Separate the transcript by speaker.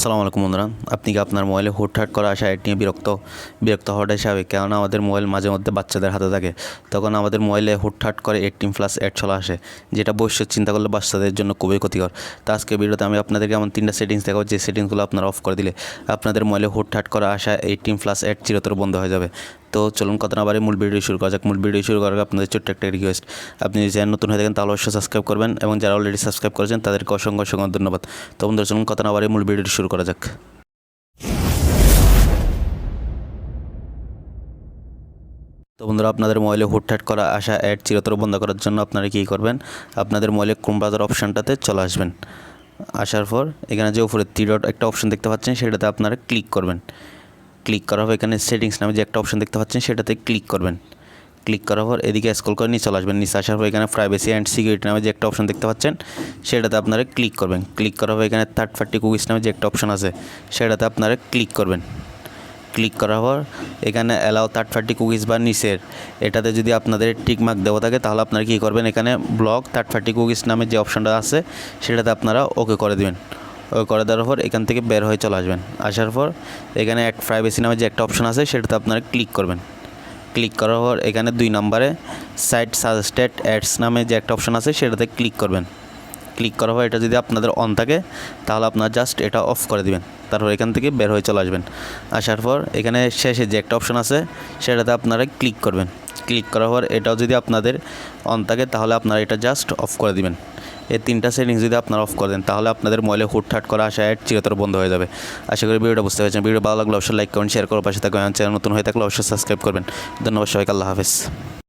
Speaker 1: আসসালামু আলাইকুম বন্ধুরা। আপনি কি আপনার মোবাইলে হুটহাট করা আসা অ্যাড নিয়ে বিরক্ত বিরক্ত হওয়াটাই স্বাভাবিক? কেননা আমাদের মোবাইল মাঝে মধ্যে বাচ্চাদের হাতে থাকে। তখন আমাদের মোবাইলে হুটহাট করে এইটিন প্লাস অ্যাড চলে আসে, যেটা ভবিষ্যৎ চিন্তা করলে বাচ্চাদের জন্য খুবই ক্ষতিকর। তা আজকে ভিডিওতে আমি আপনাদেরকে এমন তিনটা সেটিংস দেখাবো, যে সেটিংসগুলো আপনারা অফ করে দিলে আপনাদের মোবাইলে হুটহাট করা আসা এইটিন প্লাস অ্যাড চিরতর বন্ধ হয়ে যাবে। তো চলুন কথা না বারে মূল ভিডিও শুরু করা যাক। মূল ভিডিও শুরু করার আপনাদের ছোট্ট একটা রিকোয়েস্ট আপনি যদি নতুন হয়ে থাকেন, তাহলে অবশ্যই সাবস্ক্রাইব করবেন এবং যারা অলরেডি সাবস্ক্রাইব করেছেন, তাদেরকে অসংখ্য অসংখ্য ধন্যবাদ। তো বন্ধুরা, চলুন কথা না বারে মূল ভিডিওটি শুরু করা যাক। তো বন্ধুরা, আপনাদের মোবাইলে হুটহাট করা আসা অ্যাড চিরতর বন্ধ করার জন্য আপনারা কী করবেন? আপনাদের মোবাইলে ক্রোম ব্রাউজার অপশানটাতে চলে আসবেন। আসার পর এখানে যে উপরে থ্রি ডট একটা অপশন দেখতে পাচ্ছেন, সেটাতে আপনারা ক্লিক করবেন। ক্লিক করা হবে। এখানে সেটিংস নামে যে একটা অপশন দেখতে পাচ্ছেন, সেটাতে ক্লিক করবেন। ক্লিক করার পর এদিকে স্ক্রল করে নিচে চলে আসবেন। নিচে আসার পর এখানে প্রাইভেসি অ্যান্ড সিকিউরিটি নামে যে একটা অপশন দেখতে পাচ্ছেন, সেটাতে আপনারা ক্লিক করবেন। ক্লিক করার পর এখানে থার্ড পার্টি কুকিজ নামে যে একটা অপশন আছে, সেটাতে আপনারা ক্লিক করবেন। ক্লিক করার পর এখানে অ্যালাও থার্ড পার্টি কুকিজ বা নিচের, এটাতে যদি আপনাদের টিক মার্ক দেওয়া থাকে, তাহলে আপনারা কী করবেন? এখানে ব্লক থার্ড পার্টি কুকিজ নামে যে অপশনটা আছে, সেটাতে আপনারা ওকে করে দেবেন। করে দেওয়ার পর এখান থেকে বের হয়ে চলে আসবেন। আসার পর এখানে এক প্রাইভেসি নামে যে একটা অপশন আছে, সেটাতে আপনারা ক্লিক করবেন। ক্লিক করার পর এখানে দুই নম্বরে সাইট সাজেস্টেড অ্যাডস নামে যে একটা অপশন আছে, সেটাতে ক্লিক করবেন। ক্লিক করার পর এটা যদি আপনাদের অন থাকে, তাহলে আপনারা জাস্ট এটা অফ করে দিবেন। তারপর এখান থেকে বের হয়ে চলে আসবেন। আসার পর এখানে শেষে যে একটা অপশন আছে, সেটাতে আপনারা ক্লিক করবেন। ক্লিক করার পর এটাও যদি আপনাদের অন থাকে, তাহলে আপনারা এটা জাস্ট অফ করে দিবেন। এই তিনটা সেটিংস যদি আপনারা অফ করে দেন, তাহলে আপনাদের মোবাইলে হুটহাট করা আসা অ্যাড চিরতর বন্ধ হয়ে যাবে। আশা করি ভিডিওটা বুঝতে পেরেছেন। ভিডিও ভালো লাগলে অবশ্যই লাইক করুন শেয়ার করুন পাশে থাকবেন। চ্যানেল নতুন হয়ে থাকলে অবশ্যই সাবস্ক্রাইব করবেন। ধন্যবাদ সবাইকে, আল্লাহ হাফেজ।